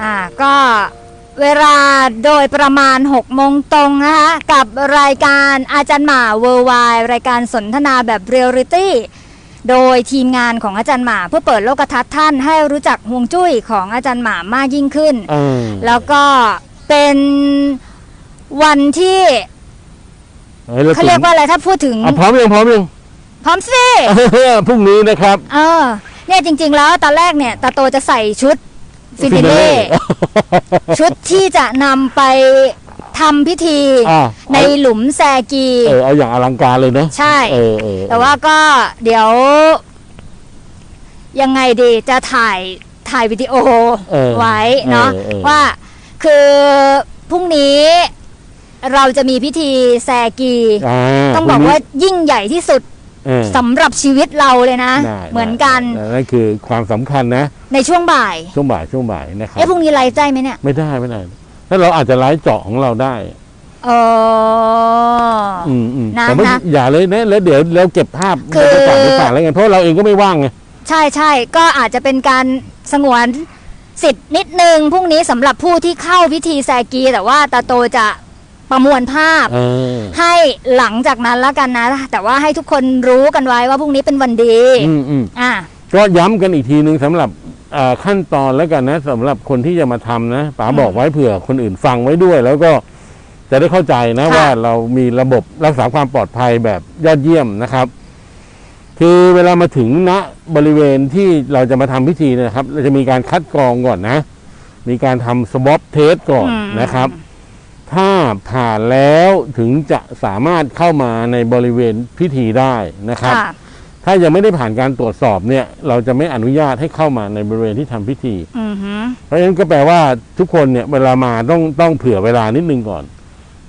อ่าก็เวลาโดยประมาณ6โมงตรงนะคะกับรายการอาจารย์หมาเวอร์ไวรายการสนทนาแบบเรียลลิตี้โดยทีมงานของอาจารย์หมาเพื่อเปิดโลกทัศน์ท่านให้รู้จักฮวงจุ้ยของอาจารย์หมามากยิ่งขึ้นเออแล้วก็เป็นวันที่เฮ้ยแล้วเขาเรียกว่าอะไรถ้าพูดถึงอะพร้อมยังพร้อมยังพร้อมสิพรุ่งนี้นะครับ เออ เนี่ยจริง ๆ แล้วตอนแรกเนี่ยตาโตจะใส่ชุดฟินาเล่ชุดที่จะนำไปทำพิธีอะในหลุมแซกี เออเอาอย่างอลังการเลยนะใช่ เออเออแต่ว่าก็เดี๋ยว ยังไงดีจะถ่ายถ่ายวิดีโอเออไว้เนาะออออว่าคือพรุ่งนี้เราจะมีพิธีแซกีาต้องบอกว่ายิ่งใหญ่ที่สุด เออ สำหรับชีวิตเราเลยนะ ได้เหมือนกันได้นั่นคือความสำคัญนะ ในช่วงบ่าย ช่วงบ่ายช่วงบ่ายนะครับ เอ๊ะพรุ่งนี้ไลฟ์ได้ไหมเนี่ยไม่ได้ไม่ได้ถ้าเราอาจจะไลฟ์เจาะของเราได้ เออ อืมอืมนะแต่ไม่นะอย่าเลยนะแล้วเดี๋ยวเราเก็บภาพคืบรอรยากาศไปฝากแล้วกันเพราะเราเองก็ไม่ว่างไง ใช่ใช่ก็อาจจะเป็นการสงวนสิทธิ์นิดนึงพรุ่งนี้สำหรับผู้ที่เข้าพิธีแซกี แต่ว่าตาโตจะ ประมวลภาพ เออ ให้หลังจากนั้นแล้วกันนะ แต่ว่าให้ทุกคนรู้กันไว้ว่าพรุ่งนี้เป็นวันดี อืมอืมอะก็ย้ำกันอีกทีหนึ่งสำหรับเอ่อขั้นตอนแล้วกันนะสำหรับคนที่จะมาทำนะป๋าบอกไว้เผื่อคนอื่นฟังไว้ด้วย แล้วก็จะได้เข้าใจนะว่าเรามีระบบรักษาความปลอดภัยแบบยอดเยี่ยมนะครับ คือเวลามาถึงณบริเวณที่เราจะมาทำพิธีเนยนะครับ เราจะมีการคัดกรองก่อนนะ มีการทำสวอปเทสก่อนอืมนะครับ ถ้าผ่านแล้วถึงจะสามารถเข้ามาในบริเวณพิธีได้นะครับ ค่ะถ้ายังไม่ได้ผ่านการตรวจสอบเนี่ย เราจะไม่อนุญาตให้เข้ามาในบริเวณที่ทำพิธี อือหือเพราะฉะนั้นก็แปลว่าทุกคนเนี่ยเวลามาต้องต้องเผื่อเวลานิดนึงก่อน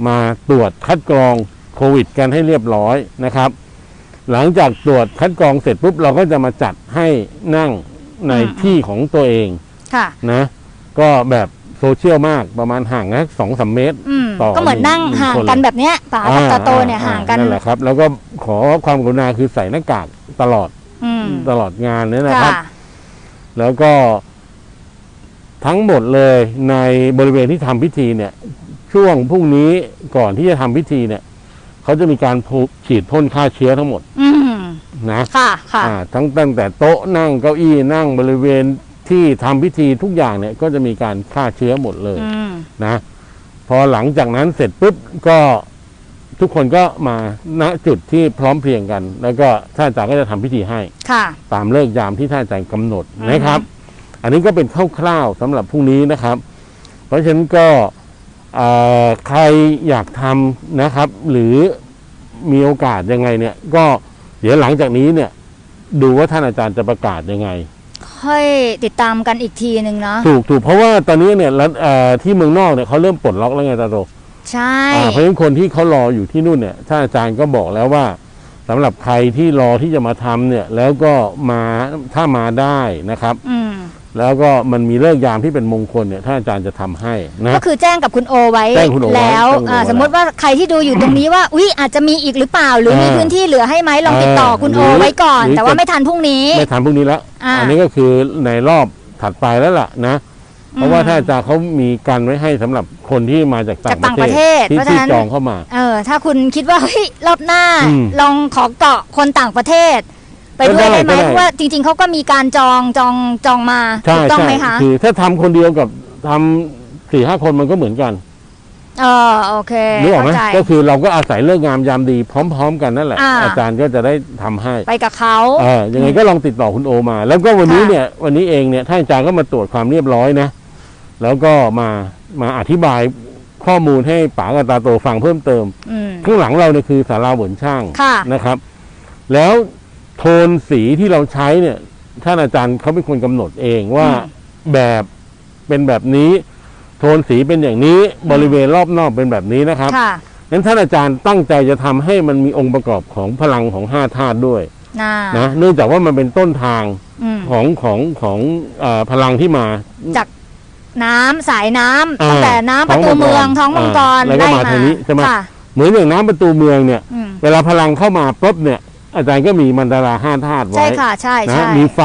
มาตรวจคัดกรองโควิด กันให้เรียบร้อยนะครับ หลังจากตรวจคัดกรองเสร็จปุ๊บเราก็จะมาจัดให้นั่งในที่ของตัวเองค่ะ นะ ก็แบบ โซเชียลมากประมาณห่างนะสองสามเมตร อืมต่อก็เหมือนนั่งหนึ่งห่างคนกันแบบเนี้ยป๋ากับตาโตเนี่ยอ่ห่างกันนั่นแหละครับ แล้วก็ขอความกรุณาคือใส่หน้ากากตลอดอืมตลอดงานเนี่ยนะครับ ค่ะแล้วก็ ทั้งหมดเลยในบริเวณที่ทำพิธีเนี่ย ช่วงพรุ่งนี้ก่อนที่จะทำพิธีเนี่ยเขาจะมีการพูฉีดพ่นฆ่าเชื้อทั้งหมดอืมนะ ค่ะค่ะ อ่าทั้งตั้งแต่โต๊ะนั่งเก้าอี้นั่งบริเวณ ที่ทำพิธีทุกอย่างเนี่ยก็จะมีการฆ่าเชื้อหมดเลยอืมนะ พอหลังจากนั้นเสร็จปุ๊บก็ทุกคนก็มาณจุดที่พร้อมเพรียงกัน แล้วก็ท่านอาจารย์ก็จะทำพิธีให้ค่ะ ตามเลิกยามที่ท่านอาจารย์กำหนดอือฮึนะครับ อันนี้ก็เป็นคร่าวๆสำหรับพรุ่งนี้นะครับ เพราะฉะนั้นก็เอ่อใครอยากทำนะครับ หรือมีโอกาสยังไงเนี่ย ก็เดี๋ยวหลังจากนี้เนี่ย ดูว่าท่านอาจารย์จะประกาศยังไง ค่อยติดตามกันอีกทีหนึ่งเนาะถูกถูกเพราะว่าตอนนี้เนี่ยรัฐเอ่อที่เมืองนอกเนี่ยเขาเริ่มปลดล็อกแล้วไงตาโตใช่อ่าเพราะฉะนั้นคนที่เขารออยู่ที่นู่นเนี่ยท่านอาจารย์ก็บอกแล้วว่าสำหรับใครที่รอที่จะมาทำเนี่ย แล้วก็มาถ้ามาได้นะครับ อืม แล้วก็มันมีเลิกษ์ยามที่เป็นมงคลเนี่ยท่านอาจารย์จะทำให้นะก็คือแจ้งกับคุณโอไว้แจ้งคุณโอไว้แล้วแจ้งคุณโออ่าไว้สมมติว่าใครที่ดูอยู่ตรงนี้ว่าอุ๊ยอาจจะมีอีกหรือเปล่า หรือมีอ่าพื้นที่เหลือให้ไหมลองติดต่อคุณหโอรือไว้ก่อนหรือแต่ว่าจะไม่ทันพรุ่งนี้ไม่ทำพรุ่งนี้แล้วอ่าอันนี้ก็คือในรอบถัดไปแล้วล่ะนะ เพราะว่าอืมท่านอาจารย์เขามีกันไว้ให้สำหรับคนที่มาจากต่างจากต่างปประระเทเทศศที่เพราะฉะที่นั้นจองเข้ามา เออ ถ้าคุณคิดว่าเฮ้ยรอบหน้าอืมลองขอเกาะคนต่างประเทศ ไปด้วยก็ได้ได้ไหมก็ได้เพราะว่าจริง ๆเขาก็มีการจองจองจองมาใช่ถูกต้องใช่ไหมคะคือถ้าทำคนเดียวกับทำสี่ห้าคนมันก็เหมือนกันเออโอเคนึกออกไหมเข้าใจ ก็คือเราก็อาศัยเลิกษ์งามยามดีพร้อม ๆ กันนั่นแหละ อ่า อาจารย์ก็จะได้ทำให้ ไปกับเขา เออยังไงก็ลองติดต่อคุณโอมา แล้วก็วันนี้ค่ะ เนี่ย วันนี้เองเนี่ยท่านอาจารย์ก็มาตรวจความเรียบร้อยนะ แล้วก็มามาอธิบายข้อมูลให้ป๋ากับตาโตฟังเพิ่มเติม อืม ข้างหลังเราเนี่ยคือสาราเหวนช่างค่ะ นะครับ แล้ว โทนสีที่เราใช้เนี่ย ท่านอาจารย์เขาเป็นคนกำหนดเองว่าอืมแบบเป็นแบบนี้ โทนสีเป็นอย่างนี้บริเวณรอบนอกเป็นแบบนี้นะครับค่ะนั้นท่านอาจารย์ตั้งใจจะทำให้มันมีองค์ประกอบของพลังของห้าธาตุด้วยน่านะเนื่องจากว่ามันเป็นต้นทางอืมของของของเออพลังที่มา จากน้ำสายน้ำอ่าตั้งแต่น้ำประตูท้องมังกรเมืองท้องมังกรอ่าแล้วก็ไล่มาทางนี้ใช่ไหม ค่ะเหมือนอย่างน้ำประตูเมืองเนี่ย อืมเวลาพลังเข้ามาปุ๊บเนี่ย อาจารย์ก็มีมันดาราห้าธาตุไว้ใช่ค่ะใช่นะใช่มีไฟ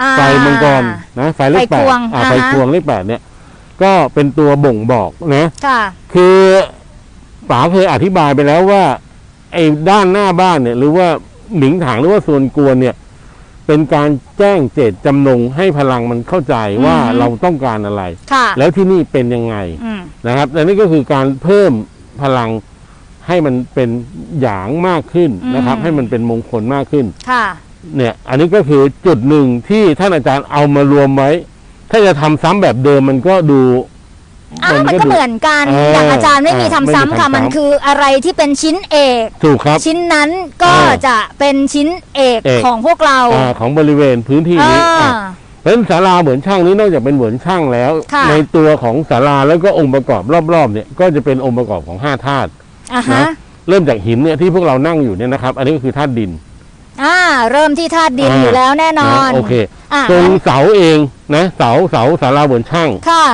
อ่าไฟมังกรนะไฟเลขไฟแปกดวงอ่าอ่าไฟฮะควงเลขแปดเนี่ย ก็เป็นตัวบ่งบอกนะ ค่ะ คือป๋าเคยอธิบายไปแล้วว่า ไอ้ด้านหน้าบ้านเนี่ย หรือว่าหมิงถางหรือว่าส่วนกวนเนี่ย เป็นการแจ้งเจตจำนงให้พลังมันเข้าใจว่าอือฮึ เราต้องการอะไร ค่ะแล้วที่นี่เป็นยังไงอืม นะครับและนี่ก็คือการเพิ่มพลัง ให้มันเป็นหยางมากขึ้นนะครับ ให้มันเป็นมงคลมากขึ้น ค่ะ เนี่ย อันนี้ก็คือจุดหนึ่งที่ท่านอาจารย์เอามารวมไว้ ถ้าจะทำซ้ำแบบเดิมมันก็ดูอ้าวมันก็ดูเหมือนกันเอออย่างอาจารย์ไม่มีอ่าทำไม่มีซ้ำค่ะทำซ้ำมันคืออะไรที่เป็นชิ้นเอกถูกครับชิ้นนั้นก็เออจะเป็นชิ้นเอกเอกของพวกเราอาของบริเวณพื้นที่นี้อ่าอะเพราะฉะนั้นศาลาเหมือนช่างนี้นอกจากเป็นเหมือนช่างแล้วค่ะในตัวของศาลาแล้วก็องค์ประกอบรอบๆเนี่ยก็จะเป็นองค์ประกอบของห้าธาตุ อ่าฮะ นะเริ่มจากหินเนี่ยที่พวกเรานั่งอยู่เนี่ยนะครับ อันนี้ก็คือธาตุดิน อ่า เริ่มที่ธาตุดินอ่า อยู่แล้วแน่นอนนะโอเค อ่าตรงเสาเองนะเสาเสาศาลาเหมือนช่าง ค่ะ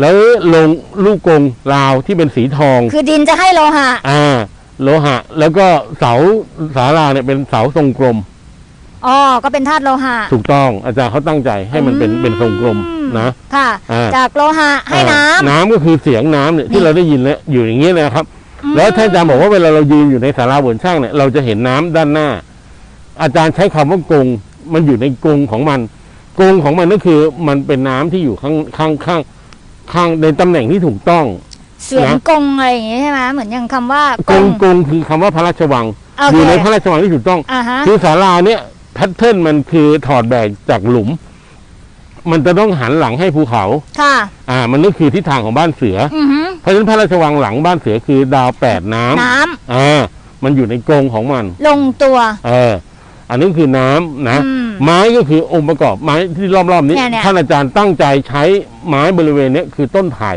แล้วลงลูกกรงราวที่เป็นสีทอง คือดินจะให้โลหะ อ่า โลหะ แล้วก็เสาศาลาเนี่ยเป็นเสาทรงกลม อ๋อ ก็เป็นธาตุโลหะ ถูกต้อง อาจารย์เขาตั้งใจให้มันเป็นอืม เป็นทรงกลมนะ ค่ะ อ่า จากโลหะให้น้อ่าน้ำก็คือเสียงน้ำเนี่ยที่เราได้ยินแล้วอยู่อย่างนี้เลยนะครับำ แล้วท่านอาจารย์บอกว่าเวลาเรายืนอยู่ในศาลาบนช่างเนี่ยเราจะเห็นน้ำด้านหน้า อาจารย์ใช้คำว่ากรงมันอยู่ในกรงของมันกรงของมันก็คือมันเป็นน้ำที่อยู่ข้างข้างข้างข้างในตำแหน่งที่ถูกต้องเสียงกงอะไรอย่างงี้ใช่ไหมเหมือนอย่างคำว่ากรงกรงคือคำว่าพระราชวังโออเคยู่ในพระราชวังที่ถูกต้องอ่าฮะคือศาลาเนี่ยแพทเทิร์นมันคือถอดแบบจากหลุม มันจะต้องหันหลังให้ภูเขาค่ะ อ่า มันก็คือทิศทางของบ้านเสืออือฮึ เพราะฉะนั้นพระราชวังหลังบ้านเสือคือดาวแปดน้ำน้ำอ่ามันอยู่ในกรงของมัน ลงตัว เออ อันนี้คือน้ำนะ อืม ไม้ก็คือองค์ประกอบไม้ที่รอบๆนี้เนี่ยเนี่ย ท่านอาจารย์ตั้งใจใช้ไม้บริเวณเนี้ยคือต้นไผ่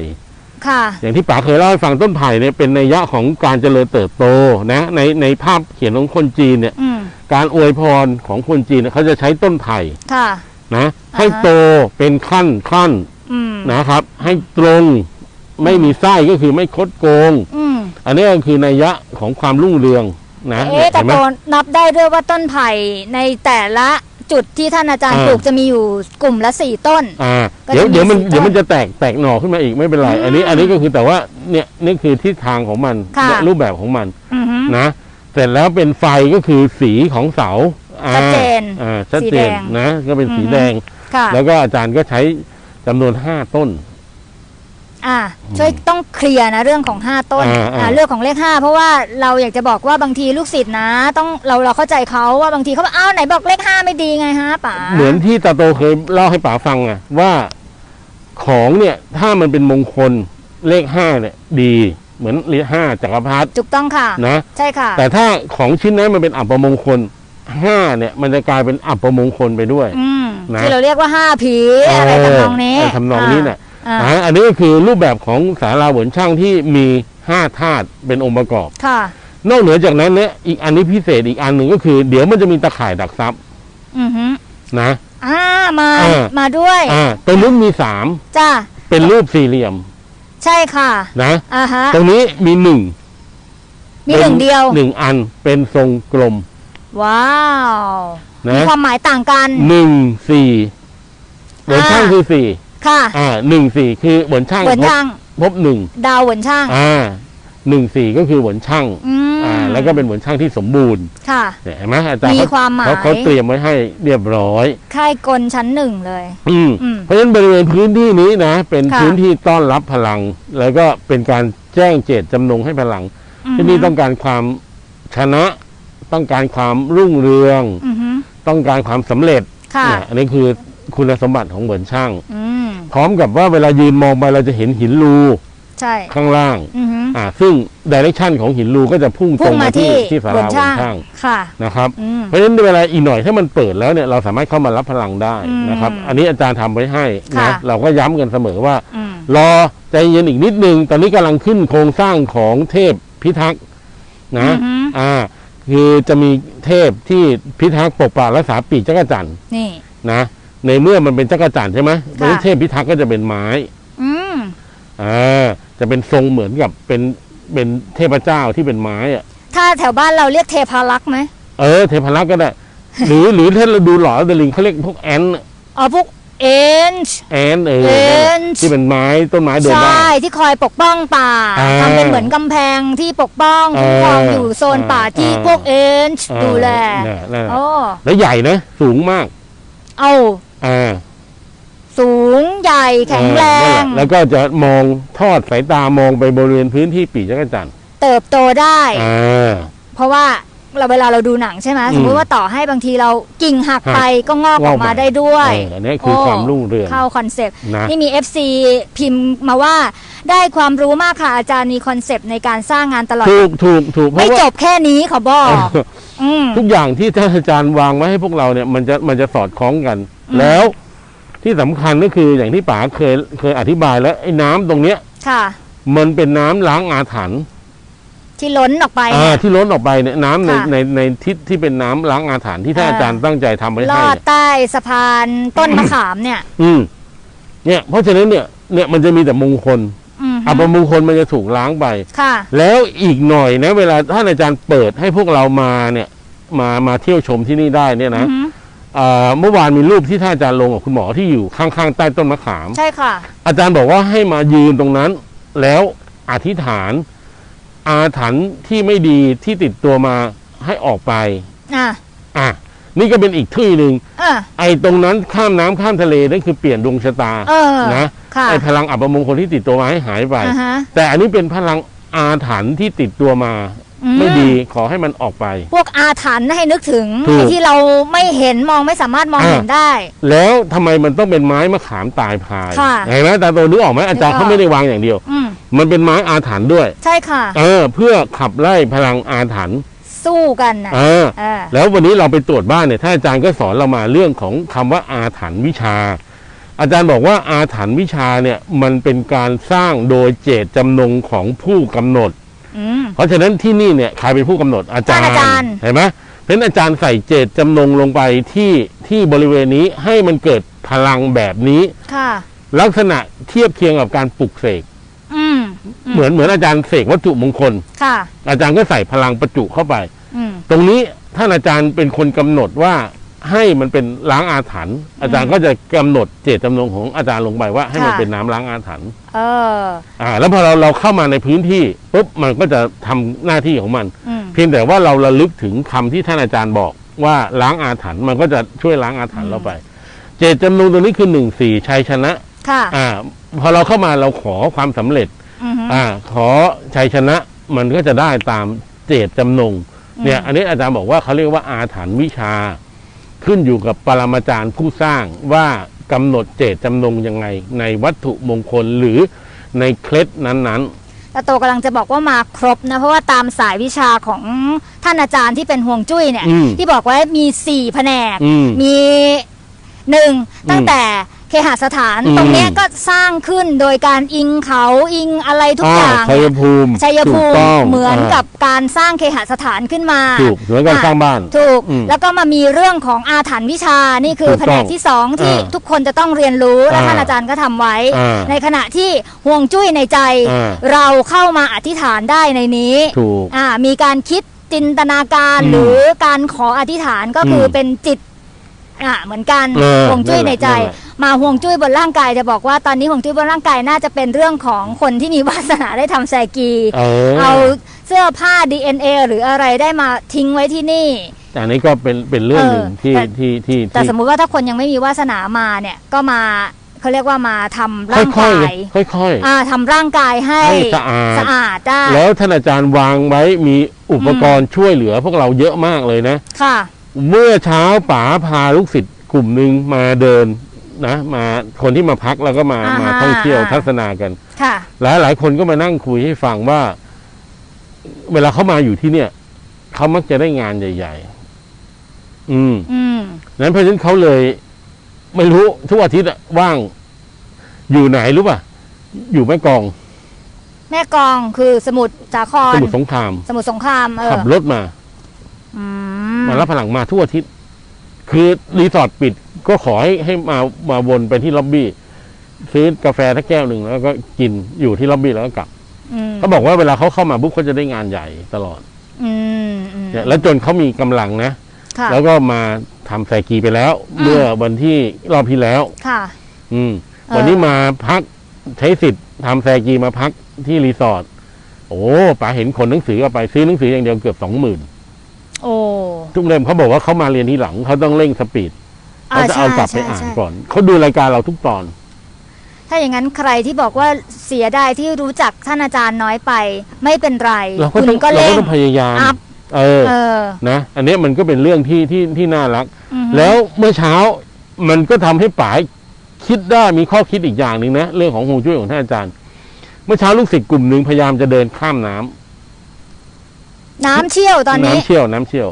ค่ะ อย่างที่ป๋าเคยเล่าให้ฟังต้นไผ่เนี่ยเป็นนัยยะของการเจริญเติบโตนะ ในในภาพเขียนของคนจีนเนี่ย อืม การอวยพรของคนจีนเนี่ยเขาจะใช้ต้นไผ่ค่ะ นะ ให้อ่าฮะ โตเป็นขั้นขั้นอืม นะครับ ให้ตรง ไม่มีไส้ก็คือไม่คดโกง อืมอันนี้ก็คือนัยยะของความรุ่งเรืองนะเอ๊ะแต่เห็นไหม โตนับได้ด้วยว่าต้นไผ่ในแต่ละจุดที่ท่านอาจารย์อ่า ปลูกจะมีอยู่กลุ่มละสี่ต้น อ่าก็เดี๋ยวจะมีเดี๋ยวมันสีต้นเดี๋ยวมันจะแตกแตกหน่อขึ้นมาอีกไม่เป็นไรอืมอันนี้อันนี้ก็คือแต่ว่าเนี่ยนี่คือทิศทางของมันค่ะ และรูปแบบของมันอือฮึ นะ เสร็จแล้วเป็นไฟก็คือสีของเสาอ่าชัดเจนอ่าชัดเจนสีแดงนะ ก็เป็นสีอือฮึ แดง ค่ะ แล้วก็อาจารย์ก็ใช้จำนวนห้าต้น อ่าช่วยต้องเคลียร์นะเรื่องของห้าต้นอ่า อ่าเรื่องของเลขห้าเพราะว่าเราอยากจะบอกว่าบางทีลูกศิษย์นะ ต้องเราเราเข้าใจเขาว่าบางทีเขาบอกอ้าวไหนบอกเลขห้าไม่ดีไงฮะป๋าเหมือนที่ตาโตเคยเล่าให้ป๋าฟังอะว่าของเนี่ยถ้ามันเป็นมงคลเลขห้าเนี่ย ดี เหมือนเลขห้าจักรพรรดิถูกต้องค่ะ นะ ใช่ค่ะ แต่ถ้าของชิ้นนั้นมันเป็นอัปมงคลห้าเนี่ย มันจะกลายเป็นอัปมงคลไปด้วย อืมนะ ที่เราเรียกว่าห้าผีอะไรทำนองนี้เออทำนองนี้เนี่ย อ่าอ่าอันนี้ก็คือรูปแบบของสาราเหวนช่างที่มีห้าธาตุเป็นองค์ประกอบค่ะ นอกเหนือจากนั้นเนี่ยอีกอันนี้พิเศษอีกอันหนึ่งก็คือ เดี๋ยวมันจะมีตะข่ายดักทรัพย์อือฮึนะอ่ามาอ่ามาด้วยอ่าตรงนู้นมีสามจ้าเป็นรูปสี่เหลี่ยม ใช่ค่ะ นะอ่าฮะตรงนี้มีหนึ่งมีหนึ่งเดียวหนึ่งอันเป็นทรงกลม ว้าวนะมีความหมายต่างกันหนึ่งสี่เหวนช่างอ่าคือสี่ ค่ะอ่าหนึ่งสี่คือเหวนช่างเหมือนพบช่างพบหนึ่งดาวเหมือนช่างอ่าหนึ่งสี่ก็คือเหวนช่างอืมอ่า แล้วก็เป็นเหวนช่างที่สมบูรณ์ ค่ะเนี่ยเห็นไหมอาจารย์มีเขาความหมายเขาเขาเตรียมไว้ให้เรียบร้อยค่ายกลชั้นหนึ่งเลย อืมอืมเพราะฉะนั้นบริเวณพื้นที่นี้นะ เป็นค่ะพื้นที่ต้อนรับพลัง แล้วก็เป็นการแจ้งเจตจำนงให้พลัง ที่นี่ต้องการความชนะ ต้องการความรุ่งเรืองอือฮึต้องการความสำเร็จค่ะเนี่ยอันนี้คือคุณสมบัติของเหมือนช่างอืม พร้อมกับว่าเวลายืนมองไปเราจะเห็นหินรูใช่ข้างล่างอือฮึ อ่าซึ่งดิเรกชันของหินรูก็จะพุ่งตพุ่รงงมามาที่ที่ที่สาเหมืราอนเหมืช่าองนช่างค่ะ นะครับอืม เพราะฉะนั้นเวลาอีกหน่อยถ้ามันเปิดแล้วเนี่ยเราสามารถเข้ามารับพลังได้นะครับ อืมอันนี้อาจารย์ทำไว้ให้นะค่ะ เราก็ย้ำกันเสมอว่า อืม รอใจเย็นอีกนิดนึง ตอนนี้กำลังขึ้นโครงสร้างของเทพพิทักษ์นะอือฮึ อ่า คือจะมีเทพที่พิทักษ์ปกปักรักษาปีกจักรจันทร์นี่ นะ ในเมื่อมันเป็นจักรจันทร์ใช่ไหมเพราะฉะนั้นเทพพิทักษ์ก็จะเป็นไม้อืมอ่าจะเป็นทรงเหมือนกับเป็นเป็นเทพเจ้าที่เป็นไม้อะถ้าแถวบ้านเราเรียกเทพารักษ์ไหมเออ เทพารักษ์ก็ได้ หรือหรือถ้าเราดูหล่อเดลิงเขาเรียกพวกแอนอ๋อพวกเอ็นช์แอนเออเอ็นที่เป็นไม้ต้นไม้เดินใช่ได้ที่คอยปกป้องป่าอ่าทำเป็นเหมือนกำแพงที่ปกป้องคุ้มครองเออออยู่โซนป่าที่อ่าพวกเอ็นช์เออดูแลเนี่ยนั่นโอ้แล้วใหญ่นะสูงมาก เอา อ่าสูงใหญ่แข็งแรเออนั่งนหละแล้วก็จะมองทอดสายตามองไปบริเวณพื้นที่ปีกจักรจันทร์เติบโตได้ อ่า เพราะว่า เราเวลาเราดูหนังใช่ไหมอืมสมมติว่าต่อให้บางทีเรากิ่งหักหักไปก็งอกออกมาได้ด้วยเอออันนี้คือความรุ่งเรืองเข้าคอนเซปต์นะนี่มี FC พิมพ์มาว่าได้ความรู้มากค่ะอาจารย์มีคอนเซปต์ในการสร้างงานตลอดถูกถูกถูกเพไม่ราะว่าจบแค่นี้ขอบอกเอออืมทุกอย่างที่ท่านอาจารย์วางไว้ให้พวกเราเนี่ยมันจะมันจะสอดคล้องกันอืมแล้วที่สำคัญก็คืออย่างที่ป๋าเคยเคยอธิบายแล้วไอ้น้ำตรงเนี้ยค่ะ มันเป็นน้ำล้างอาถรรพ์ ที่ล้นออกไปอ่าเนี่ย ที่ล้นออกไปเนี่ยน้ำในค่ะ ในในทิศที่เป็นน้ำล้างอาถรรพ์ที่ท่านอ่าอาจารย์ตั้งใจทำไว้ลให้อดเนี่ยใต้สะพานต้นมะขามเนี่ย อืม เนี่ย เพราะฉะนั้นเนี่ยเนี่ยมันจะมีแต่มงคลอืมอัปมงคลมันจะถูกล้างไป ค่ะ แล้วอีกหน่อยนะ เวลาท่านอาจารย์เปิดให้พวกเรามาเนี่ย มามาเที่ยวชมที่นี่ได้เนี่ยนะอือหือเอ่อเมื่อวานมีรูปที่ท่านอาจารย์ลงกับคุณหมอที่อยู่ข้างๆใต้ต้นมะขาม ใช่ค่ะ อาจารย์บอกว่าให้มายืนตรงนั้น แล้วอธิษฐาน อาถรรพ์ที่ไม่ดีที่ติดตัวมาให้ออกไป อะ อะ นี่ก็เป็นอีกที่หนึ่งอะไอ้ตรงนั้นข้ามน้ำข้ามทะเลนั่นคือเปลี่ยนดวงชะตาเออนะค่ะ ไอ้พลังอัปมงคลที่ติดตัวมาให้หายไป อ่าฮะ แต่อันนี้เป็นพลังอาถรรพ์ที่ติดตัวมา อืไม่ดีขอให้มันออกไป พวกอาถรรพ์ให้นึกถึงถูกไอ้ที่เราไม่เห็นมองไม่สามารถมองอ่า เห็นได้ แล้วทำไมมันต้องเป็นไม้มะขามตายพายค่ะเห็นไหมตาโตนึกออกไหมอาจารย์นึกออก เขาไม่ได้วางอย่างเดียว อืมมันเป็นไม้อาถรรพ์ด้วย ใช่ค่ะ เออ เพื่อขับไล่พลังอาถรรพ์สู้กันนะเออ เออ แล้ววันนี้เราไปตรวจบ้านเนี่ยท่านอาจารย์ก็สอนเรามาเรื่องของคำว่าอาถรรพ์วิชา อาจารย์บอกว่าอาถรรพ์วิชาเนี่ยมันเป็นการสร้างโดยเจตจำนงของผู้กำหนดอืม เพราะฉะนั้นที่นี่เนี่ยใครเป็นผู้กำหนดอาจารย์ท่านอาจารย์เห็นไหมเพราะฉะนั้นอาจารย์ใส่เจตจำนงลงไปที่ที่บริเวณนี้ให้มันเกิดพลังแบบนี้ค่ะลักษณะเทียบเคียงกับการปลุกเสกอืมเหมือนเหมือนอาจารย์เสกวัตถุมงคลค่ะ อาจารย์ก็ใส่พลังประจุเข้าไปอืมตรงนี้ท่านอาจารย์เป็นคนกำหนดว่า ให้มันเป็นล้างอาถรรพ์อาจารย์ก็จะกำหนดเจตจำนงของอาจารย์ลงไปว่า ให้มันค่ะเป็นน้ำล้างอาถรรพ์เออ อ่า แล้วพอเราเราเข้ามาในพื้นที่ปุ๊บมันก็จะทำหน้าที่ของมันอืมเพียงแต่ว่าเราระลึกถึงคำที่ท่านอาจารย์บอกว่าล้างอาถรรพ์มันก็จะช่วยล้างอาถรรพ์เราไป เจตจำนงตรงนี้คือหนึ่งสี่ชัยชนะค่ะ อ่า พอเราเข้ามาเราขอความสำเร็จอือหืออ่า ขอชัยชนะมันก็จะได้ตามเจตจำนงเนี่ยอืมอันนี้อาจารย์บอกว่าเขาเรียกว่าอาถรรพ์วิชา ขึ้นอยู่กับปรมาจารย์ผู้สร้างว่ากำหนดเจตจำนงยังไง ในวัตถุมงคลหรือในเคล็ดนั้นตาโตกำลังจะบอกว่ามาครบนะ เพราะว่าตามสายวิชาของท่านอาจารย์ที่เป็นห่วงจุ้ยเนี่ยอืมที่บอกไว้มีสี่แผนกอืมมีหนึ่งตั้งแต่ เคหสถานอืม ตรงเนี้ยก็สร้างขึ้นโดยการอิงเขาอิงอะไรๆทุกอย่างชัยภูมิชัยภูถูกมิต้องเหมือนกับการสร้างเคหสถานขึ้นมาอ่าถูกเหมือนการอะ สร้างบ้าน ถูกอืมแล้วก็มามีเรื่องของอาถรรพ์วิชานี่คือถูกแผต้องนกที่สองที่อ่าทุกคนจะต้องเรียนรู้และอ่าท่านอาจารย์ก็ทำไว้ อ่าในขณะที่ห่วงจุ้ยในใจ อ่าเราเข้ามาอธิษฐานได้ในนี้ถูกอ่ามีการคิดจินตนาการอืมหรือการขออธิษฐานก็คืออมเป็นจิต อ่าเหมือนกันเออห่วงจุ้ยในใจ นั่นแหละ มาห่วงจุ้ยบนร่างกายจะบอกว่าตอนนี้ห่วงจุ้ยบนร่างกายน่าจะเป็นเรื่องของคนที่มีวาสนาได้ทำแซกี เออเอาเสื้อผ้า DNA หรืออะไรได้มาทิ้งไว้ที่นี่ แต่อันนี้ก็เป็นเป็นเรื่องหนึ่งเออที่แต่ ที่ที่แต่ที่สมมุติว่าถ้าคนยังไม่มีวาสนามาเนี่ยก็มาเขาเรียกว่ามาทำร่างค่อยกายๆค่อยค่อยๆอ่าทำร่างกายให้ให้สะอาด สะอาดได้แล้วท่านอาจารย์วางไว้มีอุปกรณ์ช่วยเหลือพวกเราเยอะมากเลยนะ ค่ะ เมื่อเช้าป๋าพาลูกศิษย์กลุ่มหนึ่งมาเดินนะ มาคนที่มาพักแล้วก็มาอ่าฮะ มาท่องเที่ยวอ่าทัศนากัน ค่ะ หลายหลายคนก็มานั่งคุยให้ฟังว่า เวลาเขามาอยู่ที่เนี่ยเขามักจะได้งานใหญ่ ๆ อืม อืม นั้นเพราะฉะนั้นเขาเลย ไม่รู้ทุกอาทิตย์อะว่าง อยู่ไหนรู้ป่ะ อยู่แม่กลองแม่กลองคือสมุทรสาคร สมุทรสงคราม สมุทรสงคราม เออขับรถมา อืมารับพลังมาทุกอาทิตย์ คือรีสอร์ทปิดก็ขอให้ให้มามาวนไปที่ล็อบบี้ ซื้อกาแฟทักแก้วหนึ่งแล้วก็กินอยู่ที่ล็อบบี้แล้วก็กลับอืมเขาบอกว่าเวลาเขาเข้ามาปุ๊บเขาจะได้งานใหญ่ตลอดอืมอืมเนี่ยแล้วจนเขามีกำลังนะค่ะแล้วก็มาทำแซกีไปแล้วอืมเมื่อวันที่รอบที่แล้วค่ะ อืมเออวันนี้มาพักใช้สิทธิ์ทำแซกีมาพักที่รีสอร์ทโอ้ป๋าเห็นคนหนังสือเอาไปซื้อหนังสืออย่างเดียวเกือบสองหมื่นโอ้ ทุกเล่มเขาบอกว่าเขามาเรียนทีหลังเขาต้องเร่งสปีดอ่าเขาจะเอาใช่กลับไปใช่อ่านใช่ก่อนเขาดูรายการเราทุกตอน ถ้าอย่างนั้นใครที่บอกว่าเสียดายที่รู้จักท่านอาจารย์น้อยไป ไม่เป็นไรเราก็คุณต้องก็เราเล่ก็นต้องพยายามอัพเออเออนะ อันเนี้ยมันก็เป็นเรื่องที่ที่ที่น่ารักอือฮึแล้วเมื่อเช้ามันก็ทำให้ป๋าคิดได้มีข้อคิดอีกอย่างหนึ่งนะเรื่องของฮวงจุ้ยของท่านอาจารย์ เมื่อเช้าลูกศิษย์กลุ่มหนึ่งพยายามจะเดินข้ามน้ำน้ำเชี่ยวตอนนี้น้ำเชี่ยวน้ำเชี่ยว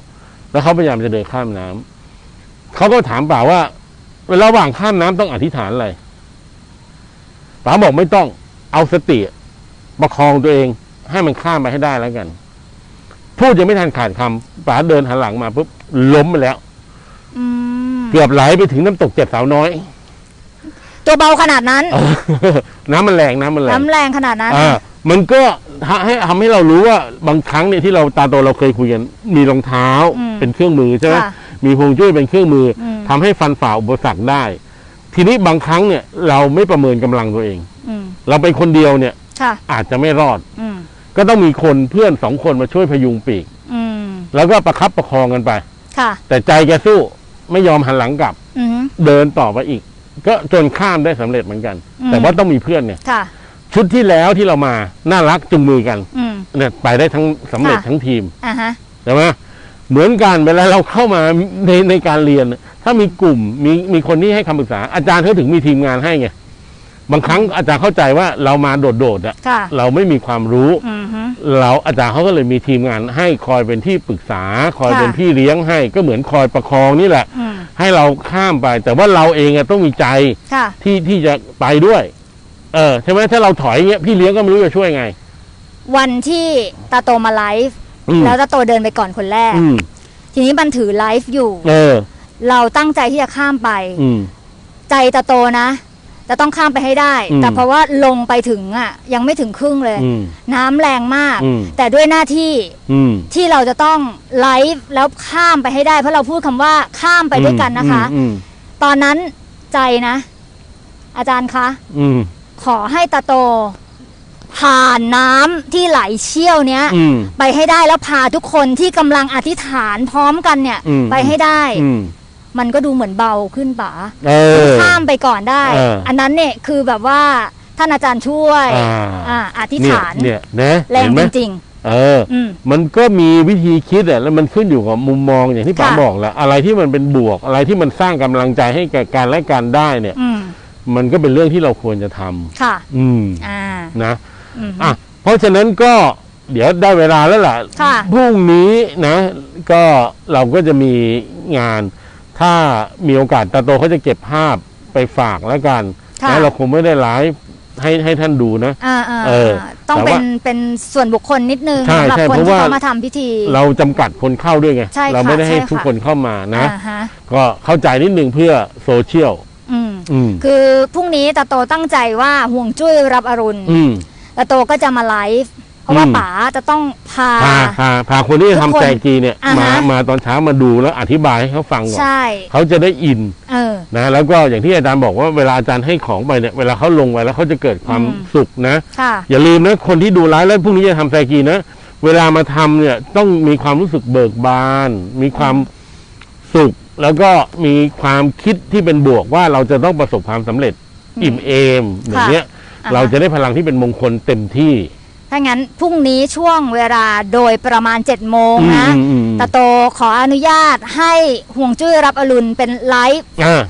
แล้วเขาพยายามจะเดินข้ามน้ำเขาก็ถามป๋าว่าระหว่างข้ามน้ำต้องอธิษฐานอะไรป๋าบอกไม่ต้องเอาสติประคองตัวเอง ให้มันข้ามไปให้ได้แล้วกัน พูดยังไม่ทันขาดคำป๋าเดินหันหลังมาปุ๊บล้มไปแล้วอืมเกือบไหลไปถึงน้ำตกเจ็ดสาวน้อย ตัวเบาขนาดนั้น น้ำมันแรงน้ำมันแรงน้ำแรงขนาดนั้นอ่ามันก็ทำ ให้ทำให้เรารู้ว่าบางครั้งเนี่ยที่เราตาโตเราเคยคุยกันมีรองเท้าอืมเป็นเครื่องมือใช่ไหมค่ะมีพวงจุ้ยเป็นเครื่องมืออม ทำให้ฟันฝ่าอุปสรรคได้ ทีนี้บางครั้งเนี่ยเราไม่ประเมินกำลังตัวเอง อืมเราเป็นคนเดียวเนี่ยค่ะ อาจจะไม่รอด อืมก็ต้องมีคนเพื่อนสองคนมาช่วยพยุงปีก อืมแล้วก็ประคับประคองกันไป ค่ะ แต่ใจแกสู้ไม่ยอมหันหลังกลับ อืม เดินต่อไปอีก ก็จนข้ามได้สำเร็จเหมือนกัน อืม แต่ว่าต้องมีเพื่อนเนี่ย ค่ะ ชุดที่แล้วที่เรามาน่ารักจุงมือกันอืมเนี่ยไปได้ทั้งสำเร็จค่ะทั้งทีมอ่าฮะ ใช่ไหมเหมือนกันเวลาเราเข้ามาในในการเรียน ถ้ามีกลุ่มมีมีคนที่ให้คำปรึกษา อาจารย์เขาถึงมีทีมงานให้ไงบางครั้งอาจารย์เข้าใจว่าเรามาโดดๆอะค่ะ เราไม่มีความรู้ อืมฮึ เราอาจารย์เขาก็เลยมีทีมงานให้คอยเป็นที่ปรึกษา คอยค่ะ เป็นพี่เลี้ยงให้ ก็เหมือนคอยประคองนี่แหละ อืมให้เราข้ามไป แต่ว่าเราเองอะต้องมีใจค่ะ ที่ที่จะไปด้วย เออใช่ไหมถ้าเราถอยเงี้ยพี่เลี้ยงก็ไม่รู้จะช่วยไง วันที่ตาโตมาไลฟ์อืม แล้วตาโตเดินไปก่อนคนแรก อืม ทีนี้มันถือไลฟ์อยู่ เออ เราตั้งใจที่จะข้ามไป อืม ใจตาโตนะ จะต้องข้ามไปให้ได้ อืม แต่เพราะว่าลงไปถึงอะ ยังไม่ถึงครึ่งเลย อืม น้ำแรงมาก อืม แต่ด้วยหน้าที่อืม ที่เราจะต้องไลฟ์แล้วข้ามไปให้ได้ เพราะเราพูดคำว่าข้ามไปด้วยกันนะคะ อืมตอนนั้นใจนะ อาจารย์คะ อืม ขอให้ตาโต ผ่านน้ำที่ไหลเชี่ยวเนี้ย อืม ไปให้ได้แล้วพาทุกคนที่กำลังอธิษฐานพร้อมกันเนี่ย อืม ไปให้ได้ อืม มันก็ดูเหมือนเบาขึ้นป๋าเออ ข้ามไปก่อนได้ เอออัอันนั้นเนี่ยคือแบบว่าท่านอาจารย์ช่วยอ่า อ่าอธิษเนี่ยฐานเนี่ยนะแรงเห็นไหมจริงเออ ๆอืม มันก็มีวิธีคิดอะแล้วมันขึ้นอยู่กับมุมมองอย่างที่ป๋าค่ะ บอกแหละอะไรที่มันเป็นบวก อะไรที่มันสร้างกำลังใจให้แก่การและการได้เนี่ย อืม มันก็เป็นเรื่องที่เราควรจะทำค่ะ อืมอ่า นะอืม อะเพราะฉะนั้นก็เดี๋ยวได้เวลาแล้วล่ะค่ะ พรุ่งนี้นะ ก็เราก็จะมีงาน ถ้ามีโอกาสตาโตเขาจะเก็บภาพไปฝากแล้วกันค่ะนะเราคงไม่ได้ไลฟ์ให้ให้ท่านดูนะ อ่าอ่าเออต้องแต่เป็ว่านเป็นส่วนบุคคลนิดนึงใช่สำหรับใช่คนเพราะที่ว่า เขามาทำพิธี เราจำกัดคนเข้าด้วยไง ใช่ค่ะเราไม่ได้ให้ใช่ค่ะ ทุกคนเข้ามานะ อ่าฮะ ก็เข้าใจนิดนึงเพื่อโซเชียลอืมอืม คือพรุ่งนี้ตาโตตั้งใจว่าห่วงจุ้ยรับอรุณอืมตาโตก็จะมาไลฟ์เพราะว่าอืมป๋าจะต้องพาพาพาพาคนที่จะทุกคนทำแจกีเนี่ยอ่าฮะมามาตอนเช้ามาดูแล้วอธิบายให้เขาฟังก่อนใช่เขาจะได้อินเออนะแล้วก็อย่างที่อาจารย์บอกว่าเวลาอาจารย์ให้ของไปเนี่ยเวลาเขาลงไปแล้วเขาจะเกิดความอืมสุขนะค่ะอย่าลืมนะคนที่ดูไลฟ์แล้วพรุ่งนี้จะทำแซกีนะเวลามาทำเนี่ยต้องมีความรู้สึกเบิกบาน มีความสุข แล้วก็มีความคิดที่เป็นบวกว่าเราจะต้องประสบความสำเร็จอืมอิ่มเอมอย่างเงี้ย อ่าฮะ เราจะได้พลังที่เป็นมงคลเต็มที่ ถ้างั้นพรุ่งนี้ช่วงเวลาโดยประมาณ7จ็ดโมงนะอืมอืมอืม ตาโตขออนุญาตให้ห่วงจุ้ยรับอรุณเป็นไลฟ์ อ่า